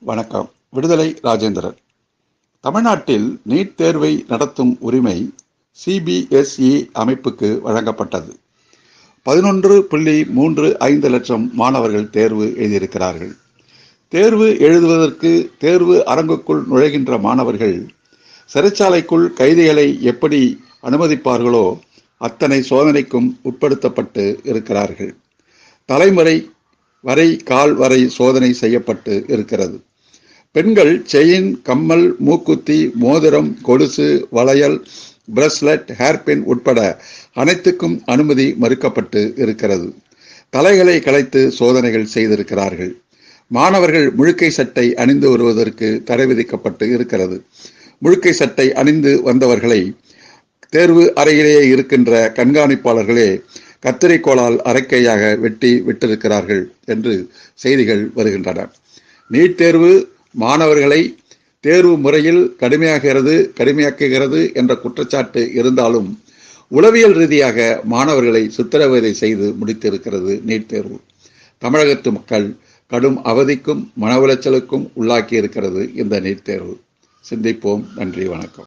வணக்கம். விடுதலை ராஜேந்திரன். தமிழ்நாட்டில் நீட் தேர்வை நடத்தும் உரிமை சிபிஎஸ்இ அமைப்புக்கு வழங்கப்பட்டது. பதினொன்று புள்ளி மூன்று ஐந்து லட்சம் மாணவர்கள் தேர்வு எழுதியிருக்கிறார்கள். தேர்வு எழுதுவதற்கு தேர்வு அரங்குக்குள் நுழைகின்ற மாணவர்கள் சிறைச்சாலைக்குள் கைதிகளை எப்படி அனுமதிப்பார்களோ அத்தனை சோதனைக்கும் உட்படுத்தப்பட்டு இருக்கிறார்கள். தலைமுறை வரை கால் வரை சோதனை செய்யப்பட்டு இருக்கிறது. பெண்கள் செயின் கம்மல் மூக்குத்தி மோதிரம் கொலுசு வளையல் பிரஸ்லெட் ஹேர்பின் உட்பட அனைத்துக்கும் அனுமதி மறுக்கப்பட்டு இருக்கிறது. தலைகளை கலைத்து சோதனைகள் செய்திருக்கிறார்கள். மாணவர்கள் முழுக்கை சட்டை அணிந்து வருவதற்கு தடை விதிக்கப்பட்டு இருக்கிறது. முழுக்கை சட்டை அணிந்து வந்தவர்களை தேர்வு அறையிலேயே இருக்கின்ற கண்காணிப்பாளர்களே கத்திரிக்கோளால் அரைக்கையாக வெட்டி விட்டிருக்கிறார்கள் என்று செய்திகள் வருகின்றன. நீட் தேர்வு மாணவர்களை தேர்வு முறையில் கடுமையாகிறது கடுமையாக்குகிறது என்ற குற்றச்சாட்டு இருந்தாலும் உளவியல் ரீதியாக மாணவர்களை சித்திரவதை செய்து முடித்திருக்கிறது நீட் தேர்வு. தமிழகத்து மக்கள் கடும் அவதிக்கும் மன உளைச்சலுக்கும் உள்ளாக்கி இருக்கிறது இந்த நீட் தேர்வு. சிந்திப்போம். நன்றி வணக்கம்.